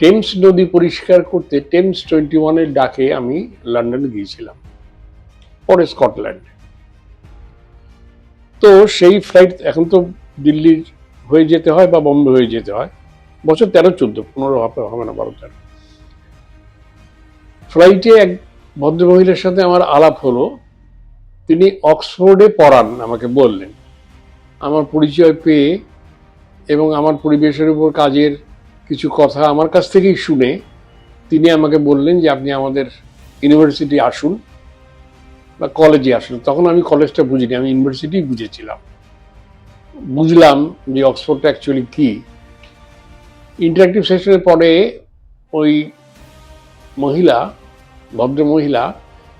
Thames নদী পরিষ্কার করতে টেমস টোয়েন্টি ওয়ানের ডাকে আমি লন্ডনে গিয়েছিলাম, পরে স্কটল্যান্ড। তো সেই ফ্লাইট এখন তো দিল্লির হয়ে যেতে হয় বা বম্বে হয়ে যেতে হয়, বছর তেরো চোদ্দ, পনেরো হবে না বারো তেরো। ফ্লাইটে এক ভদ্রমহিলার সাথে আমার আলাপ হলো, তিনি অক্সফোর্ডে পড়ান, আমাকে বললেন। আমার পরিচয় পেয়ে এবং আমার পরিবেশের উপর কাজের কিছু কথা আমার কাছ থেকেই শুনে তিনি আমাকে বললেন যে আপনি আমাদের ইউনিভার্সিটি আসুন বা কলেজে আসুন। তখন আমি কলেজটা বুঝিনি, আমি ইউনিভার্সিটি বুঝেছিলাম। বুঝলাম যে অক্সফোর্ডটা অ্যাকচুয়ালি কি। ইন্টারাক্টিভ সেশনের পরে ওই মহিলা, ভদ্র মহিলা,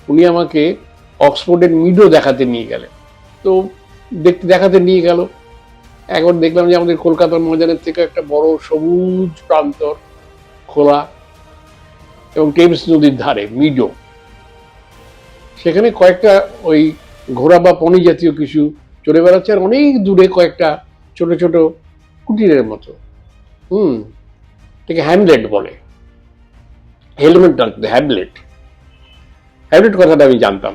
উনি আমাকে অক্সফোর্ডের মিডও দেখাতে নিয়ে গেলেন। তো দেখতে দেখাতে নিয়ে গেল। একবার দেখলাম যে আমাদের কলকাতার ময়দানের থেকে একটা বড় সবুজ প্রান্তর খোলা এবং টেমস নদীর ধারে, মিডো। সেখানে কয়েকটা ওই ঘোড়া বা পনি জাতীয় কিছু চলে বেড়াচ্ছে আর অনেক দূরে কয়েকটা ছোট ছোট কুটিরের মতো। হুম, এটাকে হ্যামলেট বলে। হেলমেট ডাকতে হ্যামলেট। হ্যামলেট কথাটা আমি জানতাম।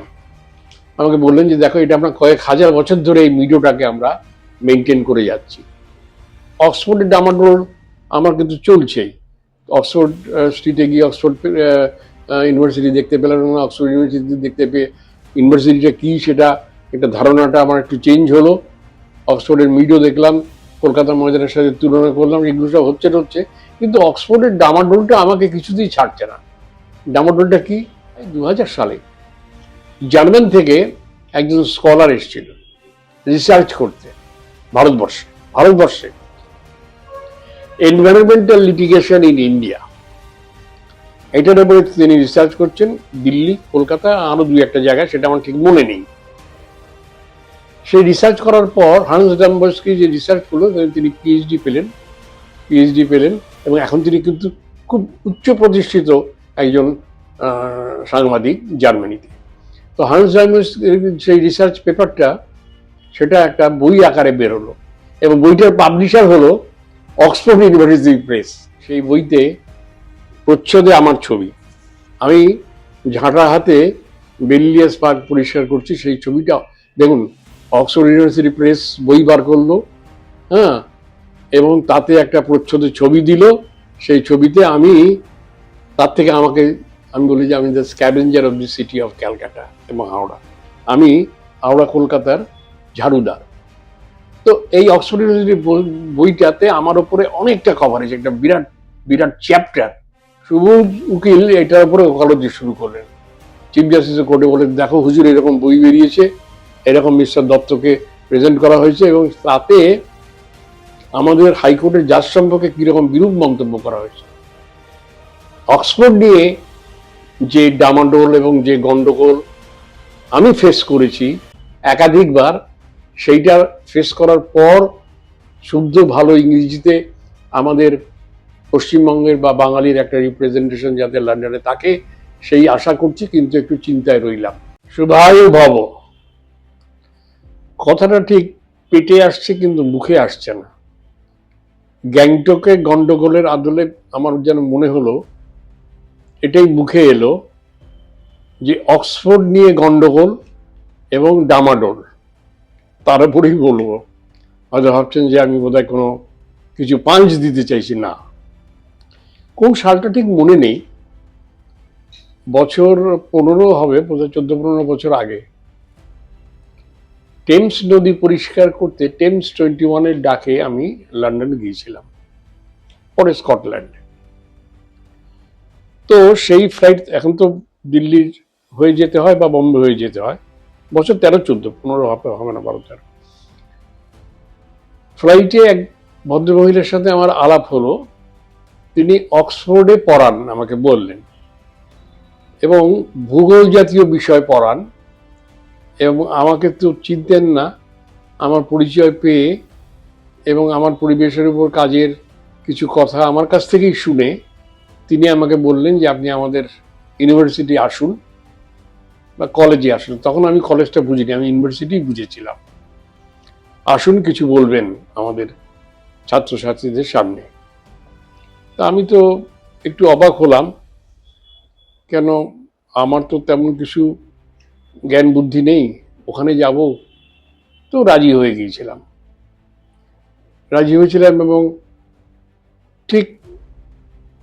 আমাকে বললেন যে দেখো, এটা আমরা কয়েক হাজার বছর ধরে এই মিডোটাকে আমরা মেনটেন করে যাচ্ছি। অক্সফোর্ডের ডামাডোল আমার কিন্তু চলছেই। অক্সফোর্ড স্ট্রিটে গিয়ে অক্সফোর্ড ইউনিভার্সিটি দেখতে পেলাম এবং অক্সফোর্ড ইউনিভার্সিটি দেখতে পেয়ে ইউনিভার্সিটিটা কী সেটা, একটা ধারণাটা আমার একটু চেঞ্জ হলো। অক্সফোর্ডের মিডিও দেখলাম কলকাতার ময়দানের সাথে তুলনা করলাম, এগুলো সব হচ্ছে হচ্ছে। কিন্তু অক্সফোর্ডের ডামাডোলটা আমাকে কিছুতেই ছাড়ছে না। ডামাডোলটা কি? দু হাজার সালে। জার্মান থেকে একজন স্কলার এসেছিল রিসার্চ করতে। ভারতবর্ষে ভারতবর্ষে এনভায়রনমেন্টাল লিটিগেশন ইন ইন্ডিয়া এটার উপরে তিনি রিসার্চ করছেন, দিল্লি, কলকাতা, আরও দুই একটা জায়গায়, সেটা আমার ঠিক মনে নেই। সেই রিসার্চ করার পর হান্স ডাম্বার্সকি যে রিসার্চ করল তিনি পিএইচডি পেলেন পিএইচডি পেলেন, এবং এখন তিনি কিন্তু খুব উচ্চ প্রতিষ্ঠিত একজন সাংবাদিক জার্মানিতে। তো হান্স ডাম্বার্স সেই রিসার্চ পেপারটা সেটা একটা বই আকারে বেরোলো এবং বইটার পাবলিশার হলো অক্সফোর্ড ইউনিভার্সিটি প্রেস সেই বইতে প্রচ্ছদে আমার ছবি। আমি ঝাঁটা হাতে বেলিয়াস পার্ক পরিষ্কার করছি, সেই ছবিটা। দেখুন অক্সফোর্ড ইউনিভার্সিটি প্রেস বই বার করল হ্যাঁ এবং তাতে একটা প্রচ্ছদে ছবি দিল। সেই ছবিতে আমি, তার থেকে আমাকে, আমি বলি যে আমি the scavenger of the city of Calcutta এবং হাওড়া। আমি হাওড়া, কলকাতার ঝাড়ুদার তো এই অক্সফোর্ড ইউনিভার্সিটি বইটাতে আমার উপরে অনেকটা কভারেজ একটা বিরাট বিরাট চ্যাপ্টার সবুজ উকিল এটার উপরে ওকালতি শুরু করলেন। চিফ জাস্টিসের কোর্টে বলে দেখো হুজুর, এরকম বই বেরিয়েছে, এরকম মিস্টার দত্তকে প্রেজেন্ট করা হয়েছে এবং তাতে আমাদের হাইকোর্টের জাজ সম্পর্কে কীরকম বিরূপ মন্তব্য করা হয়েছে। অক্সফোর্ড নিয়ে যে ডামাডোল এবং যে গন্ডগোল আমি ফেস করেছি, একাধিকবার সেইটা ফেস করার পর শুদ্ধ ভালো ইংরেজিতে আমাদের পশ্চিমবঙ্গের বা বাঙালির একটা রিপ্রেজেন্টেশন যাতে লন্ডনে তাকে সেই আশা করছি, কিন্তু একটু চিন্তায় রইলাম। শুভায়ু ভব কথাটা ঠিক পেটে আসছে, কিন্তু মুখে আসছে না। গ্যাংটকে গন্ডগোলের আদলে আমার যেন মনে হলো, এটাই মুখে এলো যে অক্সফোর্ড নিয়ে গন্ডগোল এবং ডামাডোল। তার উপরেই বলব। হয়তো ভাবছেন যে আমি বোধহয় কোনো কিছু পাঞ্চ দিতে চাইছি না। কোন সালটা ঠিক মনে নেই। বছর পনেরো হবে বোধহয় চোদ্দ পনেরো বছর আগে। টেমস নদী পরিষ্কার করতে টেমস টোয়েন্টি ওয়ানের ডাকে আমি লন্ডনে গিয়েছিলাম, পরে স্কটল্যান্ড। তো সেই ফ্লাইট এখন তো দিল্লির হয়ে যেতে হয় বা বম্বে হয়ে যেতে হয়। বছর তেরো চোদ্দ, পনেরো হবে হবে না বারো তেরো। ফ্লাইটে এক ভদ্রমহিলার সাথে আমার আলাপ হলো। তিনি অক্সফোর্ডে পড়ান, আমাকে বললেন। এবং ভূগোল জাতীয় বিষয় পড়ান। এবং আমাকে তো চিনতেন না, আমার পরিচয় পেয়ে এবং আমার পরিবেশের উপর কাজের কিছু কথা আমার কাছ থেকেই শুনে তিনি আমাকে বললেন যে আপনি আমাদের ইউনিভার্সিটি আসুন। বা কলেজে আসুন, তখন আমি কলেজটা বুঝিনি, আমি ইউনিভার্সিটি বুঝেছিলাম। আসুন কিছু বলবেন আমাদের ছাত্রছাত্রীদের সামনে। তা আমি তো একটু অবাক হলাম, কেন আমার তো তেমন কিছু জ্ঞান বুদ্ধি নেই, ওখানে যাব? তো রাজি হয়ে গিয়েছিলাম। রাজি হয়েছিলাম এবং ঠিক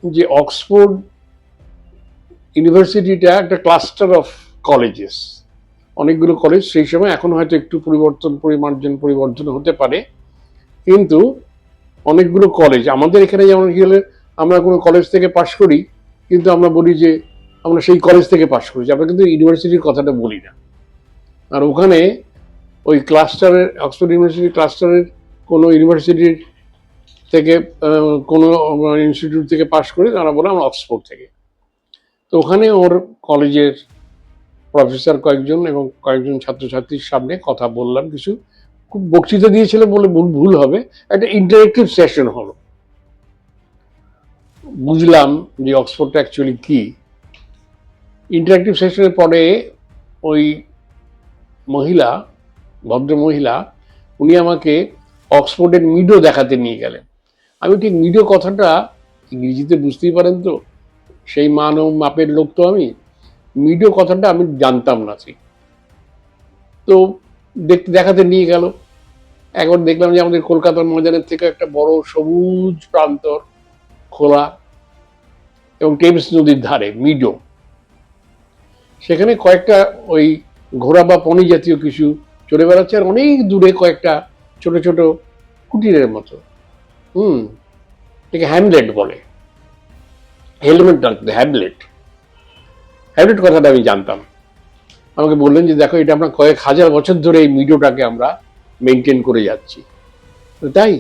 যে অক্সফোর্ড ইউনিভার্সিটিটা একটা ক্লাস্টার অফ কলেজেস অনেকগুলো কলেজ সেই সময় এখন হয়তো একটু পরিবর্তন, পরিমার্জন পরিবর্তন হতে পারে। কিন্তু অনেকগুলো কলেজ আমাদের এখানে যেমন কি হলে আমরা কোনো কলেজ থেকে পাশ করি, কিন্তু আমরা বলি যে আমরা সেই কলেজ থেকে পাশ করেছি। আমরা কিন্তু ইউনিভার্সিটির কথাটা বলি না। আর ওখানে ওই ক্লাস্টারের অক্সফোর্ড ইউনিভার্সিটি ক্লাস্টারের কোনো ইউনিভার্সিটির থেকে কোনো ইনস্টিটিউট থেকে পাশ করে তারা বলে আমরা অক্সফোর্ড থেকে। তো ওখানে ওর কলেজের প্রফেসর কয়েকজন এবং কয়েকজন ছাত্রছাত্রীর সামনে কথা বললাম কিছু। খুব বক্তৃতা দিয়েছিল বলে ভুল ভুল হবে। একটা ইন্টারেক্টিভ সেশন হলো। বুঝলাম যে অক্সফোর্ডটা অ্যাকচুয়ালি কি। ইন্টারেক্টিভ সেশনের পরে ওই মহিলা, ভদ্র মহিলা, উনি আমাকে অক্সফোর্ডের মিডো দেখাতে নিয়ে গেলেন। আমি ঠিক মিডো কথাটা ইংরেজিতে বুঝতেই পারেন তো। সেই মান ও মাপের লোক তো আমি। মিডো কথাটা আমি জানতাম না ঠিক তো দেখতে দেখাতে নিয়ে গেল। একবার দেখলাম যে আমাদের কলকাতার ময়দানের থেকে একটা বড় সবুজ প্রান্তর খোলা এবং টেমস নদীর ধারে, মিডো। সেখানে কয়েকটা ওই ঘোড়া বা পনি জাতীয় কিছু চলে বেড়াচ্ছে আর অনেক দূরে কয়েকটা ছোট ছোট কুটিরের মতো। হুম এটাকে হ্যামলেট বলে। হেলমেট ডাকতে হ্যামলেট। হ্যামলেট কথাটা আমি জানতাম। আমাকে বললেন যে, দেখো, এটা আমরা কয়েক হাজার বছর ধরে এই মিডিওটাকে আমরা মেনটেন করে যাচ্ছি। তাই,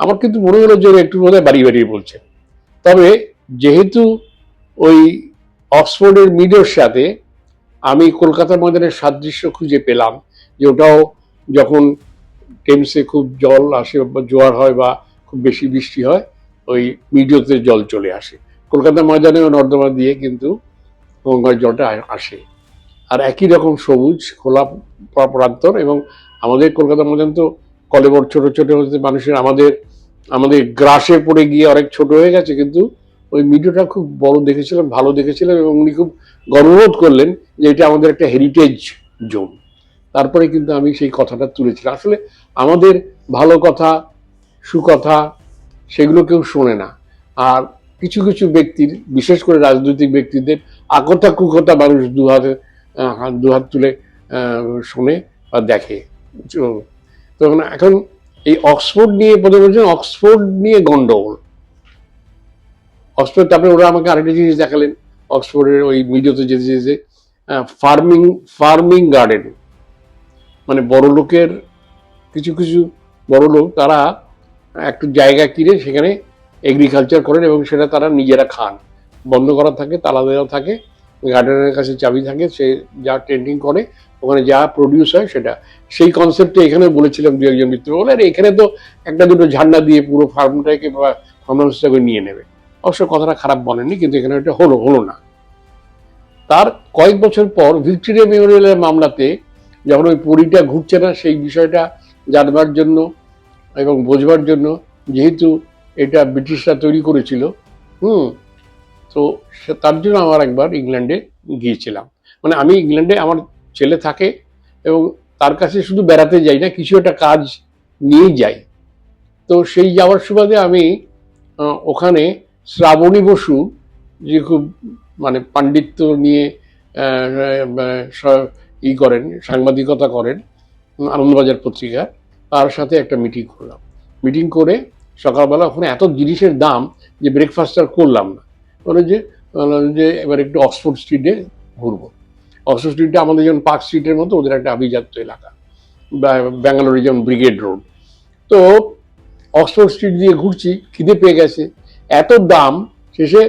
আমার কিন্তু মনে হলো যে একটু বোধহয় বাড়ি বাড়িয়ে বলছে। তবে যেহেতু ওই অক্সফোর্ডের মিডিওর সাথে আমি কলকাতার ময়দানের সাদৃশ্য খুঁজে পেলাম যে, ওটাও যখন টেমসে খুব জল আসে বা জোয়ার হয় বা খুব বেশি বৃষ্টি হয়, ওই মিডিওতে জল চলে আসে। কলকাতা ময়দানে ও নর্দমা দিয়ে কিন্তু গঙ্গার জলটা আসে। আর একই রকম সবুজ খোলা প্রা- প্রান্তর এবং আমাদের কলকাতা ময়দান তো কলেবর ছোট ছোট হতে মানুষের আমাদের আমাদের গ্রাসে পড়ে গিয়ে অনেক ছোট হয়ে গেছে, কিন্তু ওই মিডিওটা খুব বড় দেখেছিলাম, ভালো দেখেছিলাম এবং উনি খুব গর্ববোধ করলেন যে এটা আমাদের একটা হেরিটেজ জোন। তারপরে কিন্তু আমি সেই কথাটা তুলেছিলাম। আসলে আমাদের ভালো কথা, সুকথা, সেগুলো কেউ শোনে না। আর কিছু কিছু ব্যক্তির, বিশেষ করে রাজনৈতিক ব্যক্তিদের আকথা কুকথা মানুষ দু হাতে হাত, দু হাত তুলে শোনে বা দেখে। তো- তো এখন এই অক্সফোর্ড নিয়ে প্রথমে বলছেন, অক্সফোর্ড নিয়ে গন্ডগোল। অক্সফোর্ড, তারপরে ওরা আমাকে আরেকটা জিনিস দেখালেন। অক্সফোর্ডের ওই মিডিয়াতে যেতে যেতে ফার্মিং ফার্মিং গার্ডেন। মানে বড় লোকের, কিছু কিছু বড় লোক, তারা একটু জায়গা কিনে সেখানে এগ্রিকালচার করেন এবং সেটা তারা নিজেরা খান। বন্ধ করা থাকে, তালা দেওয়া থাকে গার্ডেনের কাছে চাবি থাকে, সে যা ট্রেন্ডিং করে, ওখানে যা প্রডিউস হয় সেটা। সেই কনসেপ্টে এখানে বলেছিলাম দু একজন মিত্র বলে, আর এখানে তো একটা দুটো ঝান্ডা দিয়ে পুরো ফার্মটাকে বা ফার্ম হাউসটাকে নিয়ে নেবে। অবশ্য কথাটা খারাপ বলেননি, কিন্তু এখানে এটা হলো হলো না। তার কয়েক বছর পর ভিক্টোরিয়া মেমোরিয়ালের মামলাতে যখন ওই পরিটা ঘুরছে না, সেই বিষয়টা জানবার জন্য এবং বোঝবার জন্য, যেহেতু এটা ব্রিটিশরা তৈরি করেছিল, হুম, তো তার জন্য আমার একবার ইংল্যান্ডে গিয়েছিলাম। মানে আমি ইংল্যান্ডে আমার ছেলে থাকে এবং তার কাছে শুধু বেড়াতে যাই না, কিছু একটা কাজ নিয়ে যাই। তো সেই যাওয়ার সুবাদে আমি ওখানে শ্রাবণী বসু, যে খুব মানে পাণ্ডিত্য নিয়ে ই করেন, সাংবাদিকতা করেন, আনন্দবাজার পত্রিকা, তার সাথে একটা মিটিং করলাম। মিটিং করে সকালবেলা ওখানে এত জিনিসের দাম যে ব্রেকফাস্ট আর করলাম না। বলে যে যে এবার একটু অক্সফোর্ড স্ট্রিটে ঘুরবো। অক্সফোর্ড স্ট্রিটটা আমাদের যেমন পার্ক স্ট্রিটের মতো, ওদের একটা আভিজাত্য এলাকা। ব্যাঙ্গালোরে যেমন ব্রিগেড রোড তো অক্সফোর্ড স্ট্রিট দিয়ে ঘুরছি, খিদে পেয়ে গেছে। এত দাম, শেষে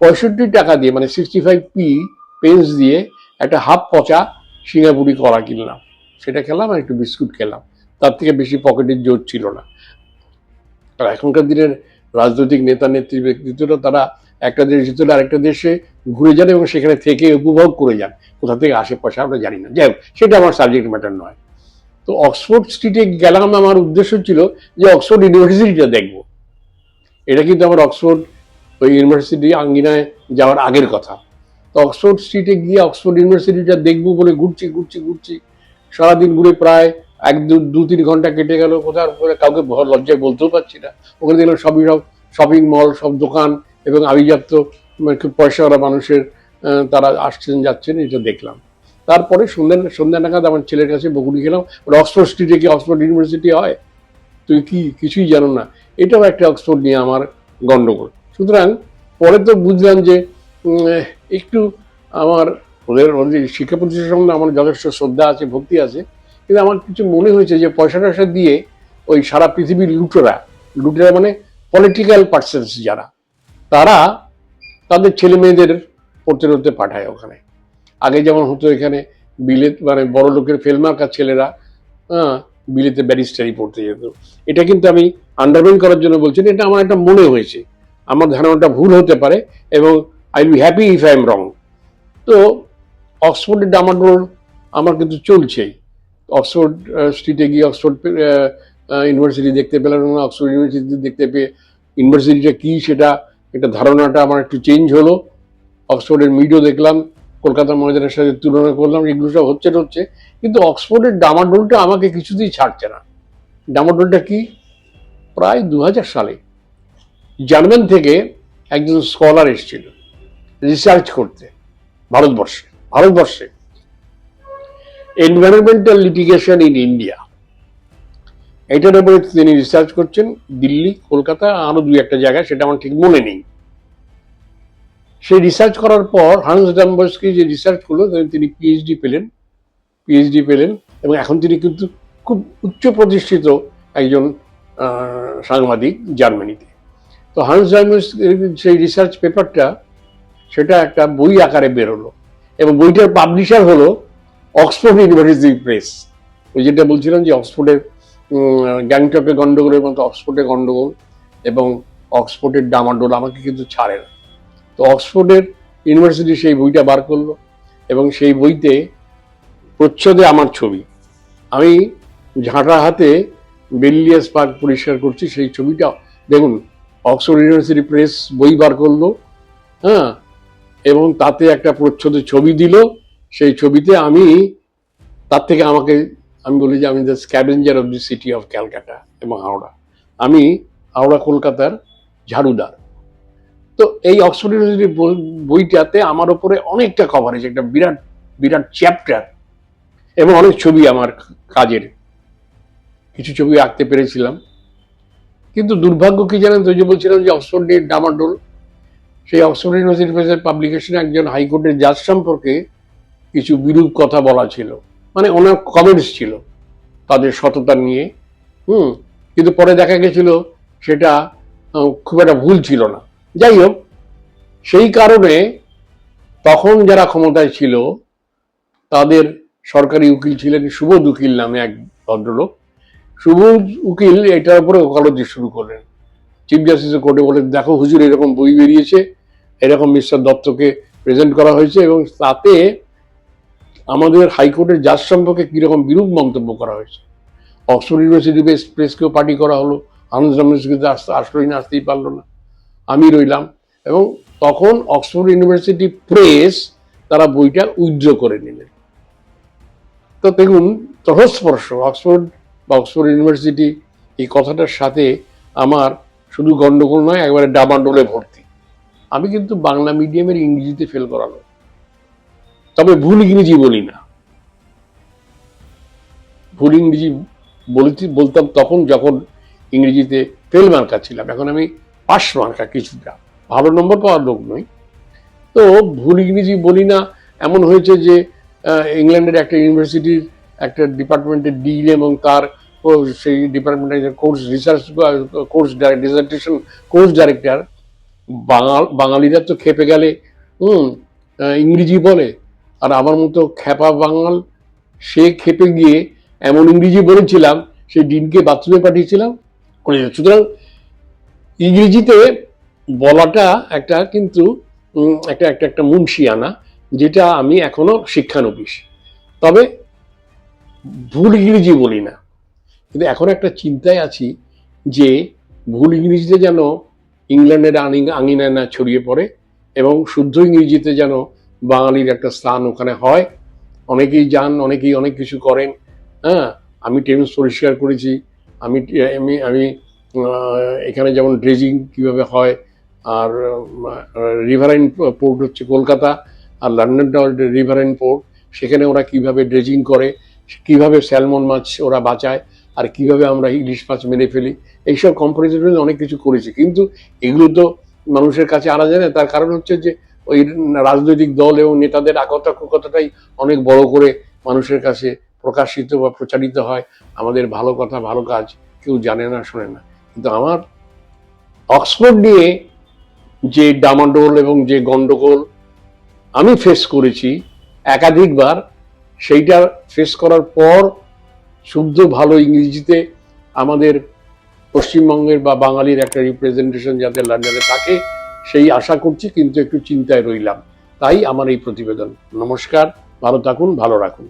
পঁয়ষট্টি টাকা দিয়ে মানে সিক্সটি ফাইভ পি পেন্স দিয়ে একটা হাফ পচা সিঙ্গাপুরি কলা কিনলাম। সেটা খেলাম আর একটু বিস্কুট খেলাম। তার থেকে বেশি পকেটের জোর ছিল না। আর এখনকার দিনের রাজনৈতিক নেতা, নেত্রী, ব্যক্তিত্বরা তারা একটা দেশ ভিতরে আরেকটা দেশে ঘুরে যান এবং সেখানে থেকে উপভোগ করে যান। কোথা থেকে আশেপাশে আমরা জানি না। যাই সেটা আমার সাবজেক্ট ম্যাটার নয়। তো অক্সফোর্ড স্ট্রিটে গেলাম, আমার উদ্দেশ্য ছিল যে অক্সফোর্ড ইউনিভার্সিটিটা দেখব। এটা কিন্তু আমার অক্সফোর্ড ওই ইউনিভার্সিটি আঙ্গিনায় যাওয়ার আগের কথা। তো অক্সফোর্ড স্ট্রিটে গিয়ে অক্সফোর্ড ইউনিভার্সিটিটা দেখব বলে ঘুরছি ঘুরছি ঘুরছি। সারাদিন ঘুরে প্রায় এক দু তিন ঘণ্টা কেটে গেল কোথাও কাউকে লজ্জায় বলতেও পারছি না। ওখানে দেখলাম সবই সব শপিং মল সব দোকান এবং আভিজাত্য মানে খুব পয়সাওয়ালা মানুষের তারা আসছেন, যাচ্ছেন, এটা দেখলাম। তারপরে সন্ধ্যা সন্ধ্যা নাগাদ আমার ছেলের কাছে বকুনি খেলাম। ওটা অক্সফোর্ড স্ট্রিটে কি অক্সফোর্ড ইউনিভার্সিটি হয়? তুই কি, কিছুই জানো না। এটাও একটা অক্সফোর্ড নিয়ে আমার গন্ডগোল। সুতরাং পরে তো বুঝলাম যে একটু আমার ওদের ওদের শিক্ষা প্রতিষ্ঠান সম্বন্ধে আমার যথেষ্ট শ্রদ্ধা আছে, ভক্তি আছে। কিন্তু আমার কিছু মনে হয়েছে যে পয়সা টয়সা দিয়ে ওই সারা পৃথিবীর লুটেরা লুটেরা মানে পলিটিক্যাল পার্সনস যারা, তারা তাদের ছেলে মেয়েদের পড়তে পড়তে পাঠায় ওখানে। আগে যেমন হতো এখানে বিলেত মানে বড় লোকের ফেলমার্কার ছেলেরা হ্যাঁ বিলেতে ব্যারিস্টারি পড়তে যেত। এটা কিন্তু আমি আন্ডারমেন করার জন্য বলছি এটা আমার একটা মনে হয়েছে। আমার ধারণাটা ভুল হতে পারে এবং I be happy if I am wrong তো অক্সফোর্ডের ডামাডোল আমার কিন্তু চলছেই। অক্সফোর্ড স্ট্রিটে গিয়ে অক্সফোর্ড ইউনিভার্সিটি দেখতে পেলাম এবং অক্সফোর্ড ইউনিভার্সিটি দেখতে পেয়ে ইউনিভার্সিটিটা কী সেটা, একটা ধারণাটা আমার একটু চেঞ্জ হলো। অক্সফোর্ডের মিডিও দেখলাম, কলকাতা ময়দানের সাথে তুলনা করলাম, এগুলো সব হচ্ছে হচ্ছে, কিন্তু অক্সফোর্ডের ডামাডোলটা আমাকে কিছুতেই ছাড়ছে না। ডামাডোলটা কি? প্রায় দু হাজার সালে জার্মান থেকে একজন স্কলার এসেছিল রিসার্চ করতে, ভারতবর্ষে ভারতবর্ষে। এনভায়রনমেন্টাল লিটিগেশন ইন ইন্ডিয়া এটার উপরে তিনি রিসার্চ করছেন, দিল্লি, কলকাতা, আরও দুই একটা জায়গায়, সেটা আমার ঠিক মনে নেই। সেই রিসার্চ করার পর হান্স ডাম্বার্সকি যে রিসার্চ করল তিনি পিএইচডি পেলেন পিএইচডি পেলেন, এবং এখন তিনি কিন্তু খুব উচ্চ প্রতিষ্ঠিত একজন সাংবাদিক জার্মানিতে। তো হান্স ডাম্বার্স সেই রিসার্চ পেপারটা সেটা একটা বই আকারে বেরোলো, এবং বইটার পাবলিশার হলো অক্সফোর্ড ইউনিভার্সিটি প্রেস ওই যেটা বলছিলাম যে অক্সফোর্ডের গ্যাংটকে গন্ডগোলের মতো অক্সফোর্ডে গন্ডগোল এবং অক্সফোর্ডের ডামাডোল আমাকে কিন্তু ছাড়ে না। তো অক্সফোর্ডের ইউনিভার্সিটি সেই বইটা বার করল এবং সেই বইতে প্রচ্ছদে আমার ছবি। আমি ঝাঁটা হাতে বেলিয়াস পার্ক পরিষ্কার করছি, সেই ছবিটা দেখুন অক্সফোর্ড ইউনিভার্সিটি প্রেস বই বার করল হ্যাঁ এবং তাতে একটা প্রচ্ছদে ছবি দিল সেই ছবিতে আমি, তার থেকে আমাকে, আমি বলি যে আমি the scavenger of the city of Calcutta এবং হাওড়া। আমি হাওড়া, কলকাতার ঝাড়ুদার। তো এই অক্সফোর্ড ইউনিভার্সিটি বইটাতে আমার ওপরে অনেকটা কভারেজ একটা বিরাট বিরাট চ্যাপ্টার এবং অনেক ছবি আমার কাজের। কিছু ছবি আঁকতে পেরেছিলাম। কিন্তু দুর্ভাগ্য কি জানেন তো যে বলছিলাম যে অক্সফোর্ড নিয়ে ডামাডোল, সেই অক্সফোর্ড ইউনিভার্সিটি প্রেসের পাবলিকেশনে একজন হাইকোর্টের জাজ সম্পর্কে কিছু বিরূপ কথা বলা ছিল। মানে ওনার কমেন্টস ছিল তাদের সততা নিয়ে। হুম, কিন্তু পরে দেখা গেছিল সেটা খুব একটা ভুল ছিল না। যাই হোক, সেই কারণে তখন যারা ক্ষমতায় ছিল, তাদের সরকারি উকিল ছিলেন সুবোধ উকিল নামে এক ভদ্রলোক। সুবোধ উকিল এটার উপরে ওকালতি শুরু করলেন চিফ জাস্টিসের কোর্টে বলে দেখো হুজুর, এরকম বই বেরিয়েছে, এরকম মিস্টার দত্তকে প্রেজেন্ট করা হয়েছে এবং তাতে আমাদের হাইকোর্টের জাজ সম্পর্কে কীরকম বিরূপ মন্তব্য করা হয়েছে? অক্সফোর্ড ইউনিভার্সিটি বেস প্রেসকেও পার্টি করা হলো, আনন্দ কিন্তু আসতে আসলোই না আসতেই পারল না। আমি রইলাম এবং তখন অক্সফোর্ড ইউনিভার্সিটি প্রেস তারা বইটা উইথড্র করে নিলেন। তো দেখুন তহস্পর্শ অক্সফোর্ড বা অক্সফোর্ড ইউনিভার্সিটি এই কথাটার সাথে আমার শুধু গন্ডগোল নয়, একবারে ডামাডোলে ভর্তি। আমি কিন্তু বাংলা মিডিয়ামের ইংরেজিতে ফেল করানো তবে ভুল ইংরেজি বলি না। ভুল ইংরেজি বলতে বলতাম তখন যখন ইংরেজিতে ফেল মার্কা ছিলাম। এখন আমি পাস মার্কা কিছুটা। ভালো নম্বর পাওয়ার লোক নই। তো ভুল ইংরেজি বলি না, এমন হয়েছে যে ইংল্যান্ডের একটা ইউনিভার্সিটির একটা ডিপার্টমেন্টের ডিন এবং তার সেই ডিপার্টমেন্টের course research course dissertation course director, বাঙাল, বাঙালিরা তো খেপে গেলে, হুম ইংরেজি বলে। আর আমার মতো খ্যাপা বাঙাল, সে খেপে গিয়ে এমন ইংরেজি বলেছিলাম সেই ডিনকে বাথরুমে পাঠিয়েছিলাম। সুতরাং ইংরেজিতে বলাটা একটা কিন্তু একটা একটা একটা মুন্সিয়ানা, যেটা আমি এখনও শিক্ষানবিশ। তবে ভুল ইংরেজি বলি না। কিন্তু এখন একটা চিন্তায় আছি যে ভুল ইংরেজিতে যেন ইংল্যান্ডের আঙিনায় না ছড়িয়ে পড়ে এবং শুদ্ধ ইংরেজিতে যেন বাঙালির একটা স্থান ওখানে হয়। অনেকেই যান, অনেকেই অনেক কিছু করেন। হ্যাঁ আমি টেমস পরিষ্কার করেছি। আমি আমি আমি এখানে যেমন ড্রেজিং কীভাবে হয়, আর রিভারাইন পোর্ট হচ্ছে কলকাতা, আর লন্ডনটা রিভারাইন পোর্ট। সেখানে ওরা কীভাবে ড্রেজিং করে, কীভাবে স্যালমন মাছ ওরা বাঁচায়, আর কীভাবে আমরা ইলিশ মাছ মেরে ফেলি। এইসব কম্পারিজনে অনেক কিছু করেছি। কিন্তু এগুলো তো মানুষের কাছে আনা যায় না। তার কারণ হচ্ছে যে ওই রাজনৈতিক দল এবং নেতাদের আকর্ষকতাটাই অনেক বড় করে মানুষের কাছে প্রকাশিত বা প্রচারিত হয়। আমাদের ভালো কথা, ভালো কাজ কেউ জানে না, শোনে না। কিন্তু আমার অক্সফোর্ড নিয়ে যে ডামাডোল এবং যে গন্ডগোল আমি ফেস করেছি একাধিকবার, সেইটা ফেস করার পর শুদ্ধ ভালো ইংরেজিতে আমাদের পশ্চিমবঙ্গের বা বাঙালির একটা রিপ্রেজেন্টেশন যাতে লন্ডনে থাকে সেই আশা করছি, কিন্তু একটু চিন্তায় রইলাম। তাই আমার এই প্রতিবেদন। নমস্কার, ভালো থাকুন, ভালো রাখুন।